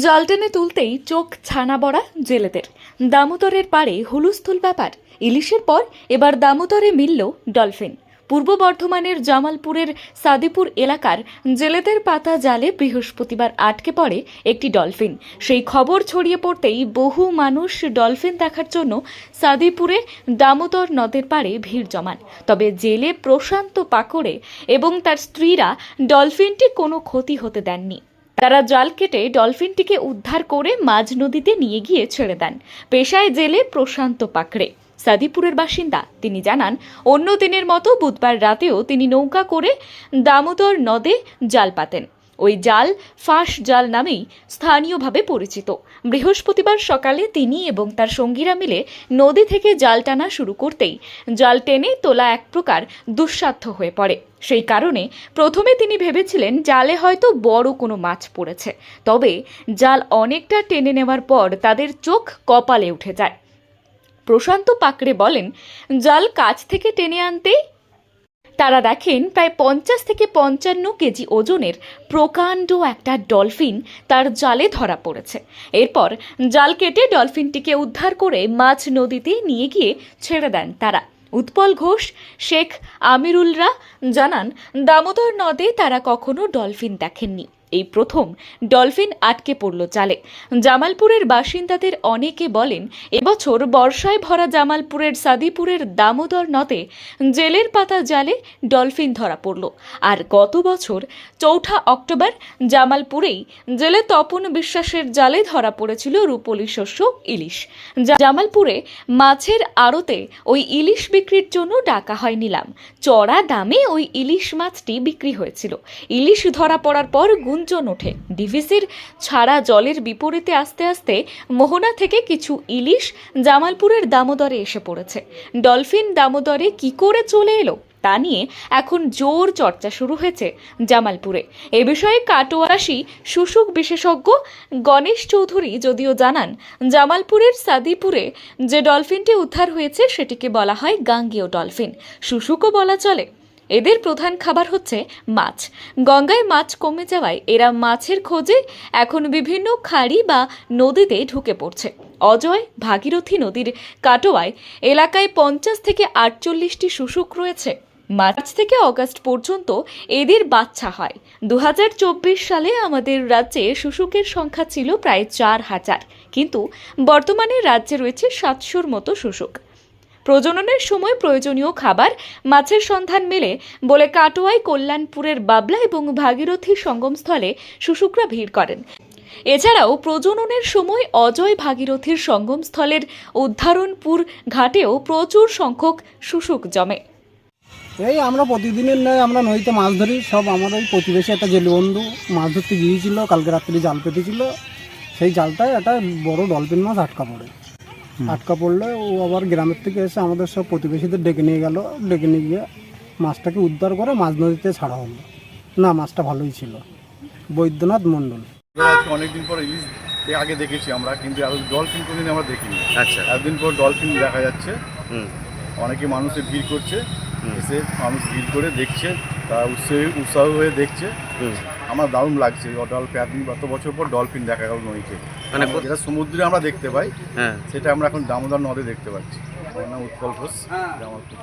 জল টেনে তুলতেই চোখ ছানা বড়া জেলেদের। দামোদরের পাড়ে হুলুস্থুল ব্যাপার। ইলিশের পর এবার দামোদরে মিলল ডলফিন। পূর্ব বর্ধমানের জামালপুরের সাদিপুর এলাকার জেলেদের পাতা জালে বৃহস্পতিবার আটকে পড়ে একটি ডলফিন। সেই খবর ছড়িয়ে পড়তেই বহু মানুষ ডলফিন দেখার জন্য সাদিপুরে দামোদর নদের পাড়ে ভিড় জমান। তবে জেলে প্রশান্ত পাকড়ে এবং তার স্ত্রীরা ডলফিনটি কোনো ক্ষতি হতে দেননি। তারা জাল কেটে ডলফিনটিকে উদ্ধার করে মাঝ নদীতে নিয়ে গিয়ে ছেড়ে দেন। পেশায় জেলে প্রশান্ত পাকড়ে। সাদিপুরের বাসিন্দা, তিনি জানান, অন্য দিনের মতো বুধবার রাতেও তিনি নৌকা করে দামোদর নদে জাল পাতেন। ওই জাল ফাঁস জাল নামেই স্থানীয়ভাবে পরিচিত। বৃহস্পতিবার সকালে তিনি এবং তার সঙ্গীরা মিলে নদী থেকে জাল টানা শুরু করতেই জাল টেনে তোলা এক প্রকার দুঃসাধ্য হয়ে পড়ে। সেই কারণে প্রথমে তিনি ভেবেছিলেন জালে হয়তো বড় কোনো মাছ পড়েছে। তবে জাল অনেকটা টেনে নেওয়ার পর তাদের চোখ কপালে উঠে যায়। প্রশান্ত পাকড়ে বলেন, জাল কাছ থেকে টেনে আনতেই তারা দেখেন প্রায় পঞ্চাশ থেকে পঞ্চান্ন কেজি ওজনের প্রকাণ্ড একটা ডলফিন তার জালে ধরা পড়েছে। এরপর জাল কেটে ডলফিনটিকে উদ্ধার করে মাছ নদীতে নিয়ে গিয়ে ছেড়ে দেন তারা। উৎপল ঘোষ, শেখ আমিরুলরা জানান, দামোদর নদে তারা কখনো ডলফিন দেখেননি। এই প্রথম ডলফিন আটকে পড়ল জালে জামালপুরের বাসিন্দাদের অনেকে বলেন, এবছর বর্ষায় ভরা জামালপুরের সাদিপুরের দামোদর নদে জেলের পাতা জালে ডলফিন ধরা পড়ল। আর গত বছর চৌঠা অক্টোবর জামালপুরেই জেলে তপন বিশ্বাসের জালে ধরা পড়েছিল রূপলি শস্য, ইলিশ। জামালপুরে মাছের আড়তে ওই ইলিশ বিক্রির জন্য ডাকা হয় নিলাম। চড়া দামে ওই ইলিশ মাছটি বিক্রি হয়েছিল। ইলিশ ধরা পড়ার পর গুঞ্জন ওঠে। ডিভিসির ছাড়া জলের বিপরীতে আস্তে আস্তে মোহনা থেকে কিছু ইলিশ জামালপুরের দামোদরে এসে পড়েছে। ডলফিন দামোদরে কি করে চলে এলো তা নিয়ে এখন জোর চর্চা শুরু হয়েছে জামালপুরে। এ বিষয়ে কাটোয়ারাশি শুশুক বিশেষজ্ঞ গণেশ চৌধুরী যদিও জানান, জামালপুরের সাদিপুরে যে ডলফিনটি উদ্ধার হয়েছে সেটিকে বলা হয় গাঙ্গেয় ডলফিন। শুশুকও বলা চলে। এদের প্রধান খাবার হচ্ছে মাছ। গঙ্গায় মাছ কমে যাওয়ায় এরা মাছের খোঁজে এখন বিভিন্ন খাড়ি বা নদীতে ঢুকে পড়ছে। অজয় ভাগীরথী নদীর কাটোয়ায় এলাকায় পঞ্চাশ থেকে আটচল্লিশটি শুশুক রয়েছে। মার্চ থেকে অগাস্ট পর্যন্ত এদের বাচ্চা হয়। দু হাজার চব্বিশ সালে আমাদের রাজ্যে শুশুকের সংখ্যা ছিল প্রায় চার হাজার। কিন্তু বর্তমানে রাজ্যে রয়েছে সাতশোর মতো শুশুক। প্রজননের সময় প্রয়োজনীয় খাবার, মাছের সন্ধান মেলে বলে কাটোয়ায় কল্যাণপুরের বাবলা এবং ভাগীরথী সঙ্গমস্থলে শুশুকরা ভিড় করেন। এছাড়াও প্রজননের সময় অজয় ভাগীরথীর সঙ্গমস্থলের উদ্ধারণপুর ঘাটেও প্রচুর সংখ্যক শুশুক জমে। এই আমরা প্রতিদিনের নয় আমরা নদীতে মাছ ধরি, সব আমার ওই প্রতিবেশী একটা জেলে বন্ধু মাছ ধরতে গিয়েছিল, কালকে রাত্রি জাল পেতেছিল। সেই জালটায় একটা বড় ডলফিন মাছ আটকা পড়ে। আটকা পড়লে ও আবার গ্রামের থেকে এসে আমাদের সব প্রতিবেশীদের ডেকে নিয়ে গেল ডেকে নিয়ে গিয়ে মাছটাকে উদ্ধার করে মাছ নদীতে ছাড়া হলো। না মাছটা ভালোই ছিল। বৈদ্যনাথ মণ্ডল। অনেকদিন পর ইলিশ আগে দেখেছি আমরা কিন্তু ডলফিন কোনদিন আমরা দেখিনি। আচ্ছা। একদিন পর ডলফিন দেখা যাচ্ছে। অনেকে মানুষে ভিড় করছে এসে মানুষ ভিড় করে দেখছে তারা উৎসাহ উৎসাহ হয়ে দেখছে। হুম। আমার দারুণ লাগছে ডলফিন এতদিন গত বছর পর ডলফিন দেখা গেল নদীতে। মানে যেটা সমুদ্রে আমরা দেখতে পাই হ্যাঁ। সেটা আমরা এখন দামোদর নদে দেখতে পাচ্ছি। আমার নাম উৎপল ঘোষ জামালপুর